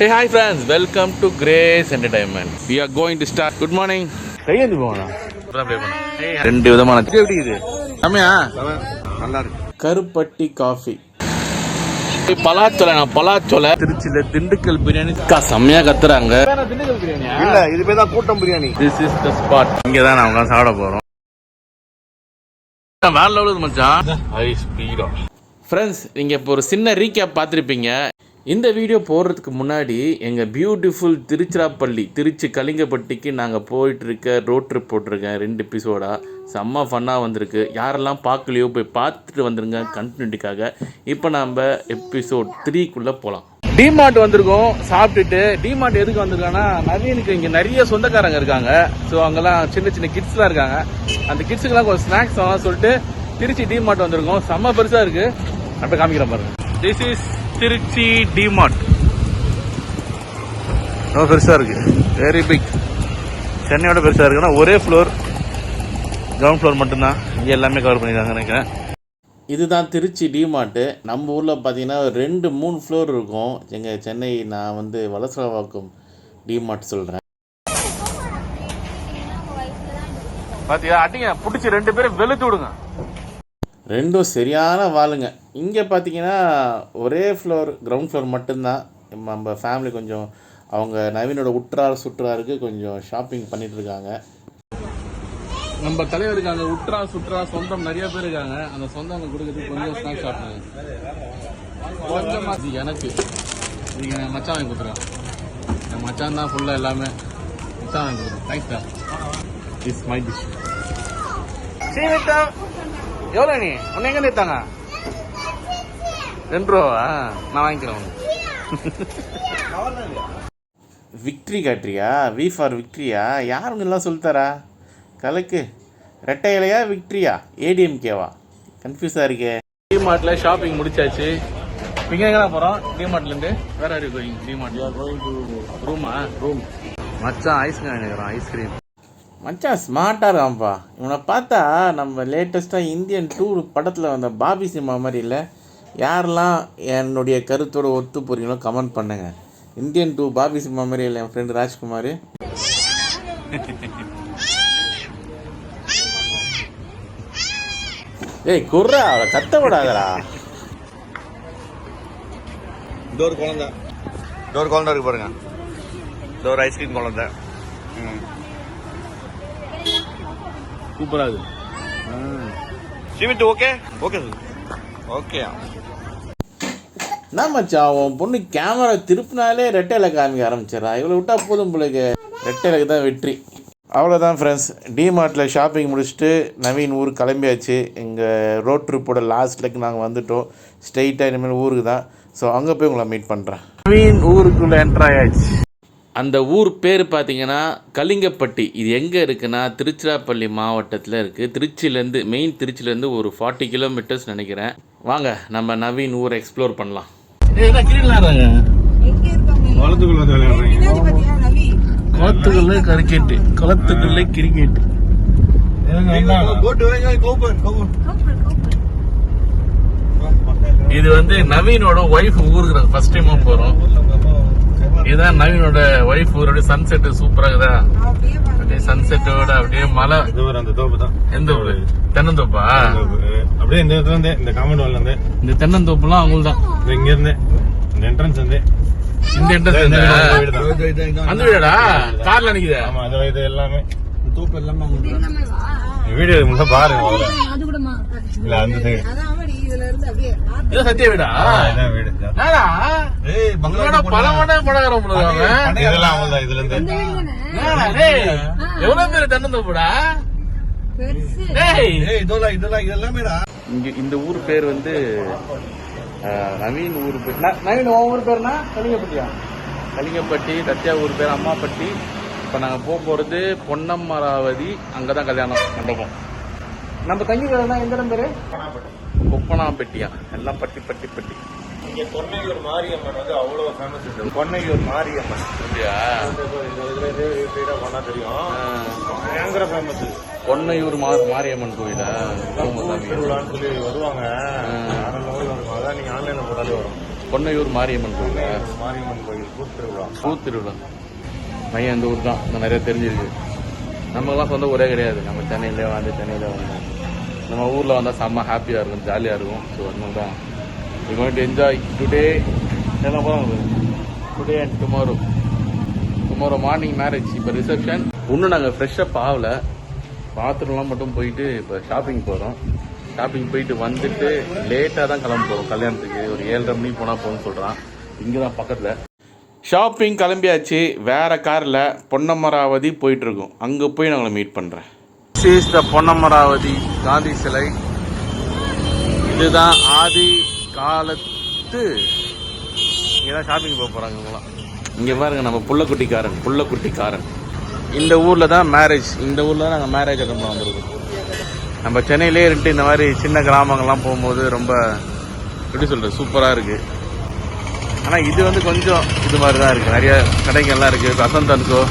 Hey, hi friends, welcome to Grace Entertainment. We are going to start. Good morning. கையேந்தி போனா ரெண்டு விதமான எப்படி இது? அம்மையா நல்லா இருக்கு. கருப்பட்டி காஃபி பலாச்சோலை நான் பலாச்சோலை. திருச்சியில திண்டுக்கல் பிரியாணி. அக்கா செம்மையா கத்துறாங்க. திண்டுக்கல் பிரியாணியா? இல்ல இது பேர் தான் கூட்டம் biryani. This is the spot இங்க தான் நான் உட்காந்து சாப்பிட போறோம். வேற லெவலுக்கு மச்சான். ஹை ஸ்பீடா ஃப்ரெண்ட்ஸ் நீங்கள் இப்போ ஒரு சின்ன ரீகேப் பார்த்துருப்பீங்க. இந்த வீடியோ போடுறதுக்கு முன்னாடி எங்கள் பியூட்டிஃபுல் திருச்சிராப்பள்ளி திருச்சி கலிங்கப்பட்டிக்கு நாங்கள் போயிட்டுருக்க ரோட் ட்ரிப் போட்டிருக்கேன் ரெண்டு எபிசோடாக செம்ம ஃபன்னாக வந்திருக்கு. யாரெல்லாம் பார்க்கலையோ போய் பார்த்துட்டு வந்துருங்க கண்டினியூட்டிக்காக இப்போ நம்ம எபிசோட் த்ரீக்குள்ளே போகலாம் டிமார்ட் வந்திருக்கோம் சாப்பிட்டுட்டு. டிமார்ட் எதுக்கு வந்திருக்காங்கன்னா நவீனுக்கு இங்கே நிறைய சொந்தக்காரங்க இருக்காங்க. ஸோ அங்கெல்லாம் சின்ன சின்ன கிட்ஸ்லாம் இருக்காங்க. அந்த கிட்ஸுக்கெல்லாம் கொஞ்சம் ஸ்நாக்ஸ் வாங்க சொல்லிட்டு திருச்சி டிமார்ட் வந்திருக்கோம். செம்ம பெருசாக இருக்குது அப்படி காமிக்கிறேன் பாருங்க. திஸ் இஸ் திருச்சி டிமார்ட் ரொம்ப பெருசாக இருக்கு. வெரி பிக் சென்னையோட பெருசாக இருக்குன்னா ஒரே ஃப்ளோர் கிரவுண்ட் ஃப்ளோர் மட்டும்தான். இங்கே எல்லாமே கவர் பண்ணியிருக்காங்க நினைக்கிறேன். இதுதான் திருச்சி டிமார்ட்டு நம்ம ஊரில் பார்த்தீங்கன்னா ரெண்டு மூணு ஃப்ளோர் இருக்கும். எங்கள் சென்னை நான் வந்து வலசரவாக்கம் டிமார்ட் சொல்கிறேன் பாத்தியா அடிங்க பிடிச்சி ரெண்டு பேரும் வெளுத்து விடுங்க. ரெண்டும் சரியான வாளுங்க. இங்கே பார்த்தீங்கன்னா ஒரே ஃப்ளோர் கிரவுண்ட் ஃப்ளோர் மட்டும்தான். நம்ம ஃபேமிலி கொஞ்சம் அவங்க நவீனோட உற்றார் சுற்றாருக்கு கொஞ்சம் ஷாப்பிங் பண்ணிட்டு இருக்காங்க நம்ம தலைவருக்கு அங்கே உற்றா சுற்றா சொந்தம் நிறைய பேர் இருக்காங்க. அந்த சொந்தம் கொடுக்கறதுக்கு கொஞ்சம் ஸ்நாக்ஸ் சாப்பிட்டாங்க. கொஞ்சமா இது எனக்கு இது மச்சான் வாங்கி கொடுத்துருக்கான் என் மச்சான் தான் ஃபுல்லாக எல்லாமே மச்சான் வாங்கி கொடுத்துருக்கேன் தேங்க்ஸ் தான் இஸ் மை டிஷ் சீவிட்டா எவ்வளோ நீ? உன்னை எங்கே நிறுத்தாங்க ரெண்டு ரூபாவா? நான் வாங்கிக்கிறேன் விக்ட்ரி காட்டுறியா? வி ஃபார் விக்ட்ரியா யாருன்னு எல்லாம் சொல்லித்தரா? கலக்கு. ரெட்டை இலையா விக்ட்ரியா ஏடிஎம்கேவா கன்ஃபியூஸாக இருக்கே. டிமார்ட்டில் ஷாப்பிங் முடிச்சாச்சு. இங்கே எங்கே போகிறோம் டிமார்ட்லேருந்து வேற ஆர் யூ கோயிங் டிமார்ட் ரூமா ரூம் மச்சான் ஐஸ் நினைக்கிறோம் ஐஸ்கிரீம் மச்சான் ஸ்மார்ட்டாக இருக்கான்ப்பா. இவனை பார்த்தா நம்ம லேட்டஸ்ட்டாக இந்தியன் டூர் படத்தில் வந்த பாபி சினிமா மாதிரி இல்லை. யாரெல்லாம் என்னுடைய கருத்தோட ஒத்து போகிறீங்களோ கமெண்ட் பண்ணுங்க. இந்தியன் டூ பாபி சினிமா மாதிரி இல்லை என் ஃப்ரெண்டு ராஜ்குமார். ஏய் குர்ரா அவளை கத்த விடாதடா. இந்த ஒரு குழந்தை. இந்த ஒரு குழந்தை இருக்கு பாருங்க. இந்த ஒரு ஐஸ்கிரீம் குழந்தை. ம். சூப்பரா இருக்கு சிமிட்டு ஓகே ஓகே ஓகே என்ன மச்சான் உன் பொண்ணு கேமரா திருப்பினாலே ரெட்டையில காமிக்க ஆரம்பிச்சிடறா. இவ்வளோ விட்டா போதும் பிள்ளைக்கு. ரெட்டையிலுக்கு தான் வெற்றி. அவ்வளோதான் ஃப்ரெண்ட்ஸ் டிமார்ட்டில் ஷாப்பிங் முடிச்சுட்டு நவீன் ஊர் கிளம்பியாச்சு. எங்கள் ரோட் ட்ரிப்போட லாஸ்ட் லெக் நாங்கள் வந்துட்டோம். ஸ்ட்ரெயிட்டாக இனிமேல் ஊருக்கு தான். ஸோ அங்கே போய் உங்களை மீட் பண்ணுறேன் நவீன் ஊருக்குள்ளே என்ட்ரு ஆயாச்சு. அந்த ஊர் பேர் பார்த்தீங்கன்னா கலிங்கப்பட்டி. இது எங்கே இருக்குன்னா திருச்சிராப்பள்ளி மாவட்டத்தில் இருக்குது திருச்சியிலேருந்து மெயின் திருச்சியிலேருந்து ஒரு ஃபார்ட்டி கிலோமீட்டர்ஸ் நினைக்கிறேன். வாங்க நம்ம நவீன் ஊரை எக்ஸ்ப்ளோர் பண்ணலாம். குளத்துக்குள்ள கிரிக்கெட்டு. குளத்துக்குள்ள கிரிக்கெட் இது வந்து நவீனோட ஒய்ஃப் ஊருக்கு ஃபர்ஸ்ட் டைமா போறோம். இதுதான் நவீனோட ஒய்ஃப் ஊரோட சன்செட் சூப்பரா இருக்குதா? அப்படியே சன்செட்டோட அப்படியே மலை. இது ஒரு அந்த தோப்பு தான். எந்த ஊரு தென்னந்தோப்பா? அப்படியே இந்த இடத்துல இருந்து இந்த காமெண்ட் வால்ல இருந்து. இந்த தென்னந்தோப்புலாம் அவங்களுக்கு தான் இங்க இருந்து இந்த என்ட்ரன்ஸ் வந்து இந்த வீடு தான். அந்த வீடா? கார்ல நிக்குதா. ஆமா அது இது எல்லாமே. தோப்பு எல்லாமே வீடியோ முன்ன பாருங்க இல்ல அந்த சைடு இது சத்திய வீடா? வீடு. இதெல்லாம் இதுல இருந்து டேய்? எவ்வளவு பேர் தென்னந்தோப்புடா இதெல்லாம் இதெல்லாம் இதெல்லாமேடா இங்க இந்த ஊர் பேர் வந்து நவீன் ஊர் பேர் நவீன் ஊர் பேர்னா? கலிங்கப்பட்டியா? கலிங்கப்பட்டி சத்யா ஊர் பேர் அம்மாப்பட்டி. இப்போ நாங்கள் போக போகிறது பொன்னம்மராவதி அங்கே தான் கல்யாணம் மண்டபம். நம்ம தங்கி எந்த இடம் பேர்? கொப்பனாப்பட்டியா எல்லாம் பட்டி பட்டி பட்டி. இங்க கொன்னையூர் மாரியம்மன் வந்து அவ்வளவு ஃபேமஸ் இந்த கொன்னையூர் மாரியம்மன். அப்படியா? இது போனா தெரியும் பயங்கர ஃபேமஸ் பொன்னையூர் மா மாரியம்மன் கோயிலா? திருவிழான்னு சொல்லி வருவாங்க. அதான் நீங்க ஆன்லைன்ல போட்டாலே வரும். பொன்னையூர் மாரியம்மன் கோயில். மாரியம்மன் கோயில் கூட்டுருவிழா பூத்திருவிழா. மையம் இந்த ஊர் தான். நிறைய தெரிஞ்சிருக்கு. நமக்கெல்லாம் சொந்த ஊரே கிடையாது. நம்ம சென்னையிலே வந்து சென்னையிலே வந்தோம் நம்ம ஊரில் வந்தால் செம்ம ஹாப்பியாக இருக்கும் ஜாலியாக இருக்கும். ஸோ அதனால தான் we going to enjoy today என்ன போகிறோம் today and tomorrow tomorrow morning marriage இப்போ ரிசப்ஷன் இன்னும் நாங்கள் ஃப்ரெஷ்ஷப் ஆகலை. பாத்ரூம்லாம் மட்டும் போயிட்டு இப்போ ஷாப்பிங் போகிறோம் ஷாப்பிங் போயிட்டு வந்துட்டு லேட்டாக தான் கிளம்ப போகிறோம் கல்யாணத்துக்கு ஒரு ஏழரை மணிக்கு போனால் போகணும்னு சொல்கிறான் இங்கே தான் பக்கத்தில். ஷாப்பிங் கிளம்பியாச்சு. வேற காரில் பொன்னமராவதி போயிட்டுருக்கோம் அங்கே போய் நான் உங்களை மீட் பண்ணுறேன் இஸ் த பொன்னமராவதி காந்தி சிலை. இதுதான் ஆதி காலத்து. இங்கே தான் ஷாப்பிங் போக போகிறாங்க இவங்களாம் இங்கே பாருங்க நம்ம புள்ளக்குட்டிக்காரன் புள்ளக்குட்டிக்காரன். இந்த ஊரில் தான் மேரேஜ் இந்த ஊரில் தான் நாங்கள் மேரேஜ் அட்டன் பண்ண வந்திருக்கோம். நம்ம சென்னையிலே இருந்துட்டு இந்த மாதிரி சின்ன கிராமங்கள்லாம் போகும்போது ரொம்ப எப்படி சொல்கிறது சூப்பராக இருக்குது ஆனால் இது வந்து கொஞ்சம் இது மாதிரி தான் இருக்குது நிறைய கடைகள்லாம் இருக்குது வசந்த் அன்கோ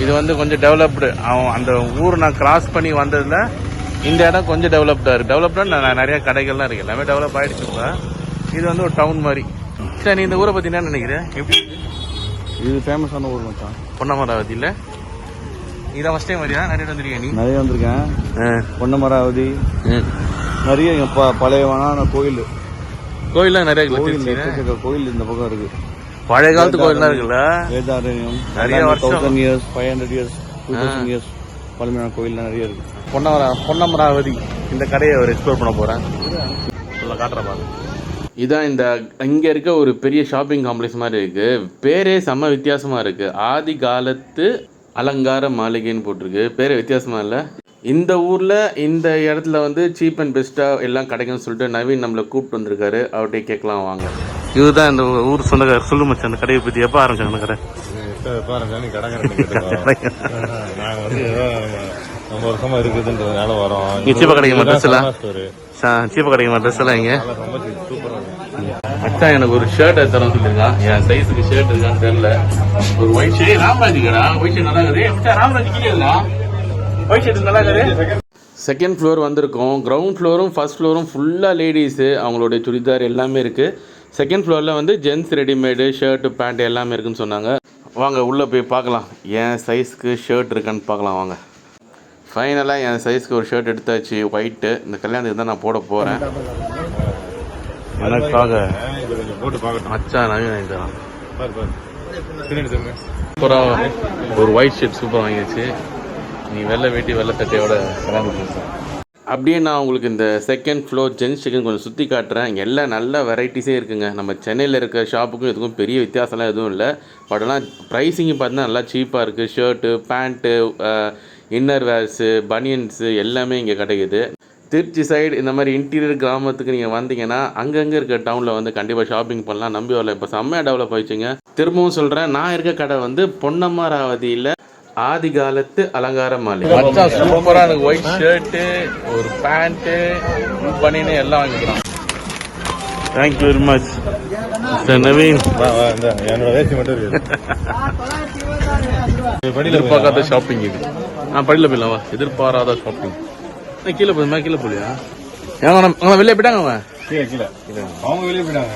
இது வந்து கொஞ்சம் டெவலப்டு அவன் அந்த ஊர் நான் கிராஸ் பண்ணி வந்ததில் இந்த இடம் கொஞ்சம் டெவலப்டாக இருக்குது டெவலப்டாக நிறைய கடைகள்லாம் இருக்குது எல்லாமே டெவலப் ஆகிடுச்சு இப்போ. இது வந்து ஒரு டவுன் மாதிரி. சரி நீ இந்த ஊரை பற்றி என்ன நினைக்கிற? எப்படி? இது ஃபேமஸான ஊர் மச்சான் பொன்னமராவதியில் இதான் ஃபஸ்ட் டைம் வரியா? நிறைய வந்துருக்கியா நீ? நிறைய வந்திருக்கேன். பொன்னமராவதி. நிறைய இங்க ப- பழையவனான கோயில். கோயில்லாம் நிறைய கோயில் கோயில் இந்த பக்கம் இருக்கு. பழைய காலத்து கோயில்லாம் இருக்குல்ல? வேதாரண்யம் நிறைய வருஷம். Thousand years five hundred years two thousand years பழமையான கோயில்லாம் நிறைய இருக்கு. பொன்னமரா பொன்னமராவதி இந்த கடையை ஒரு எக்ஸ்ப்ளோர் பண்ண போறேன் சொல்ல காட்டுற பாரு இதான் இந்த இங்க இருக்க ஒரு பெரிய ஷாப்பிங் காம்ப்ளெக்ஸ் மாதிரி இருக்கு. பேரே செம்ம வித்தியாசமா இருக்கு. ஆதி காலத்து அலங்கார மாளிகைன்னு போட்டிருக்கு. பேரே வித்தியாசமா இல்ல. இந்த ஊர்ல இந்த இடத்துல வந்து சீப் அண்ட் பெஸ்டா எல்லாம் கிடைக்கும்னு சொல்லிட்டு நவீன் நம்மள கூப்பிட்டு வந்திருக்காரு. அவர்கிட்ட கேட்கலாம் வாங்க. இதுதான் இந்த ஊர் சொந்தக்காரர் சொல்லு மச்சான் அந்த கடையை பத்தி எப்ப ஆரம்பிச்சாங்க அந்த கடை? வருஷமா இருக்குதுன்றதுனால வரோம். சீப்பா கிடைக்குமா ட்ரெஸ் எல்லாம் சீப்பா கிடைக்குமா ட்ரெஸ் எல்லாம் இங்க. ரொம்ப சூப்பரா இருக்கு. அச்சா எனக்கு ஒரு ஷர்ட் தரேன் சொல்லிருக்கான் என் சைஸுக்கு ஷர்ட் இருக்கான்னு தெரியல. ஒரு ஒயிட் ஷர்ட் ராம்ராஜ் கடா ஒயிட் ஷர்ட் நல்லா இருக்குது. ராம்ராஜ் கீழே இருக்கா ஒயிட் ஷர்ட் நல்லா இருக்குது. செகண்ட் ஃப்ளோர் வந்திருக்கோம். கிரவுண்ட் ஃப்ளோரும் ஃபர்ஸ்ட் ஃப்ளோரும் ஃபுல்லாக லேடிஸு அவங்களுடைய சுடிதார் எல்லாமே இருக்குது செகண்ட் ஃப்ளோரில் வந்து ஜென்ஸ் ரெடிமேடு ஷர்ட்டு பேண்ட் எல்லாமே இருக்குதுன்னு சொன்னாங்க. வாங்க உள்ளே போய் பார்க்கலாம். என் சைஸ்க்கு ஷர்ட் இருக்கான்னு பார்க்கலாம் வாங்க. ஃபைனலாக என் சைஸ்க்கு ஒரு ஷர்ட் எடுத்தாச்சு ஒயிட்டு இந்த கல்யாணத்துக்கு தான் நான் போட போகிறேன் எனக்காக இது போட்டு நவீன் வாங்கி சூப்பராக ஒரு ஒயிட் ஷர்ட் சூப்பராக வாங்கியாச்சு. நீ வெள்ளை வேட்டி வெள்ளை சட்டையோட கலந்து அப்படியே நான் உங்களுக்கு இந்த செகண்ட் ஃப்ளோர் ஜென்ஸ் சிக்கன் கொஞ்சம் சுற்றி காட்டுறேன். இங்கே எல்லாம் நல்ல வெரைட்டிஸே இருக்குங்க. நம்ம சென்னையில் இருக்க ஷாப்புக்கும் எதுக்கும் பெரிய வித்தியாசம்லாம் எதுவும் இல்லை. பட் ஆனால் ப்ரைஸிங்கு பார்த்தீங்கன்னா நல்லா சீப்பாக இருக்குது shirt pant inner wears banians எல்லாமே இங்கே கிடைக்குது. திருச்சி சைடு இந்த மாதிரி இன்டீரியர் கிராமத்துக்கு நீங்கள் வந்தீங்கன்னா அங்கங்கே இருக்க டவுனில் வந்து கண்டிப்பாக ஷாப்பிங் பண்ணலாம். நம்பி வரல. இப்போ செம்மையாக டெவலப் ஆயிடுச்சுங்க. திரும்பவும் சொல்கிறேன் நான் இருக்க கடை வந்து பொன்னமராவதியில் ஆதி காலத்து அலங்கார மாலை மச்சான் சூப்பராக எனக்கு ஒயிட் ஷர்ட்டு ஒரு பேண்ட்டு பனியனு எல்லாம் வாங்கிக்கலாம் தேங்க்யூ வெரி மச் நவீன் வா வா இந்த என்னோட வேஷ்டி மட்டும் எதிர்பார்க்காத ஷாப்பிங் இது. ஆ படியில் போயிடலாம் வா. எதிர்பாராத ஷாப்பிங் கீழே போதுமா கீழே போலியா? ஏங்க அவங்க வெளியே போயிட்டாங்க அவன் கீழே கீழே அவங்க வெளியே போயிட்டாங்க.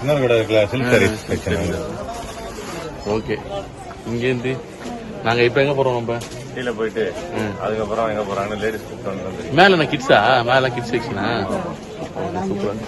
இன்னொரு கடை இருக்குல்ல சில்க் சாரீஸ் ஓகே. இங்கேருந்து நாங்கள் இப்போ எங்கே போகிறோம் நம்ம? கீழே போயிட்டு அதுக்கப்புறம் எங்க போறாங்க? லேடிஸ் கூப்பிட்டு மேலே நான் கிட்ஸா மேலே கிட்ஸ் செக்ஷனா சூப்பர்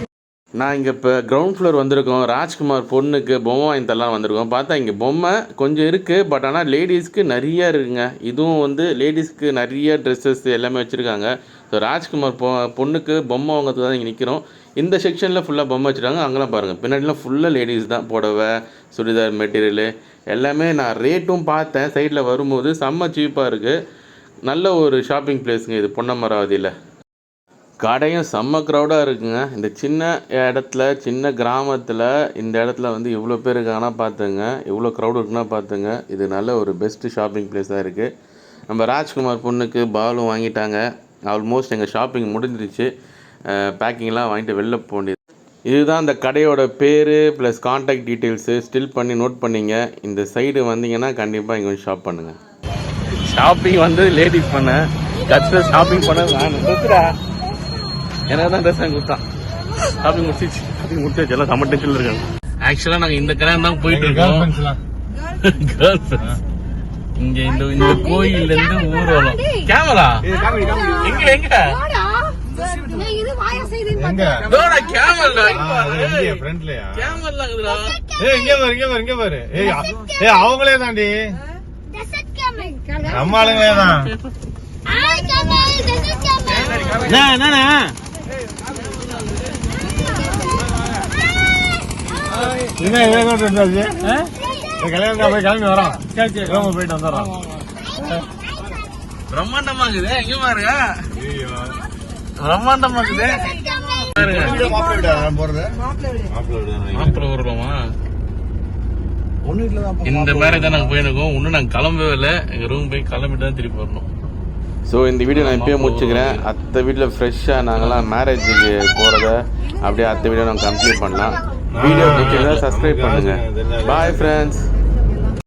நான் இங்கே இப்போ கிரவுண்ட் ஃப்ளோர் வந்திருக்கோம். ராஜ்குமார் பொண்ணுக்கு பொம்மை வாங்கி தரலாம் வந்திருக்கோம். பார்த்தா இங்கே பொம்மை கொஞ்சம் இருக்குது பட் ஆனால் லேடிஸ்க்கு நிறைய இருக்குங்க. இதுவும் வந்து லேடிஸ்க்கு நிறைய ட்ரெஸ்ஸஸ் எல்லாமே வச்சுருக்காங்க. ஸோ ராஜ்குமார் பொ பொண்ணுக்கு பொம்மை வாங்கிறதுக்கு தான் இங்கே நிற்கிறோம் இந்த செக்ஷனில் ஃபுல்லாக பொம்மை வச்சுருக்காங்க அங்கெல்லாம் பாருங்கள் பின்னாடிலாம் ஃபுல்லாக லேடிஸ் தான். புடவை சுடிதார் மெட்டீரியலு எல்லாமே நான் ரேட்டும் பார்த்தேன். சைடில் வரும்போது செம்ம சீப்பாக இருக்குது நல்ல ஒரு ஷாப்பிங் பிளேஸுங்க இது பொன்னமராவதியில். கடையும் செம்ம க்ரௌடாக இருக்குங்க. இந்த சின்ன இடத்துல சின்ன கிராமத்தில் இந்த இடத்துல வந்து இவ்வளோ பேர் இருக்காங்கன்னா பார்த்துங்க இவ்வளோ க்ரௌட் இருக்குன்னா பார்த்துங்க இது நல்ல ஒரு பெஸ்ட்டு ஷாப்பிங் பிளேஸாக இருக்குது நம்ம ராஜ்குமார் பொண்ணுக்கு பாலும் வாங்கிட்டாங்க. ஆல்மோஸ்ட் எங்கள் ஷாப்பிங் முடிஞ்சிருச்சு. பேக்கிங்லாம் வாங்கிட்டு வெளில போக வேண்டியது. இதுதான் இந்த கடையோட பேர் ப்ளஸ் காண்டாக்ட் டீட்டெயில்ஸு ஸ்டில் பண்ணி நோட் பண்ணிங்க. இந்த சைடு வந்தீங்கன்னா கண்டிப்பாக இங்கே வந்து ஷாப் பண்ணுங்கள் ஷாப்பிங் வந்து லேடிஸ் பண்ண. கட்சியில் ஷாப்பிங் பண்ண நான் ட்ரெஸ்ஸுடா எனக்கு தான் ட்ரெஸ் கொடுத்தான். ஷாப்பிங் முடிச்சிச்சு. முடிச்சாச்சு. எல்லாம் செம்ம டென்ஷன்ல இருக்காங்க. ஆக்சுவலா நாங்க இந்த கல்யாணம் தான் போயிட்டு இருக்கோம். Friends. இங்க இந்த இந்த கோயில்ல இருந்து ஊர்வலம் கேமரா எங்க எங்க வாடா. நான் இது வாயா செய்துன்னு பார்த்தேன். இதோட கேமரா ஃப்ரெண்ட்லயா கேமரா இருக்குதுடா. ஏய் இங்க பாரு இங்க பாரு இங்க பாரு. ஏய் அ- ஏய் அவங்களே தாண்டி நம்ம ஆளுங்களே தான். என்னண்ணா என்ன இருந்தாச்சு கல்யாணம் போய் கிளம்பி வரோம் கிளம்ப போயிட்டு வந்துடுறோம் பிரம்மாண்டமா இருக்குது. எங்க பாருங்க. பிரம்மாண்டமா இருக்குது இந்த மாதிரி தான் நாங்க போயிருக்கோம். இன்னும் நாங்க கிளம்பவே இல்லை. எங்க ரூம் போய் கிளம்பிட்டு தான் திருப்பி வரணும். ஸோ இந்த வீடியோ நான் இப்பயே முடிச்சுக்கிறேன். அத்தை வீட்டில் ஃப்ரெஷ்ஷாக நாங்களாம் மேரேஜுக்கு போகிறத அப்படியே அத்தை வீடியோ நாங்கள் கம்ப்ளீட் பண்ணலாம். வீடியோ பிடிச்சிருந்தா சப்ஸ்கிரைப் பண்ணுங்கள் பாய் ஃப்ரெண்ட்ஸ்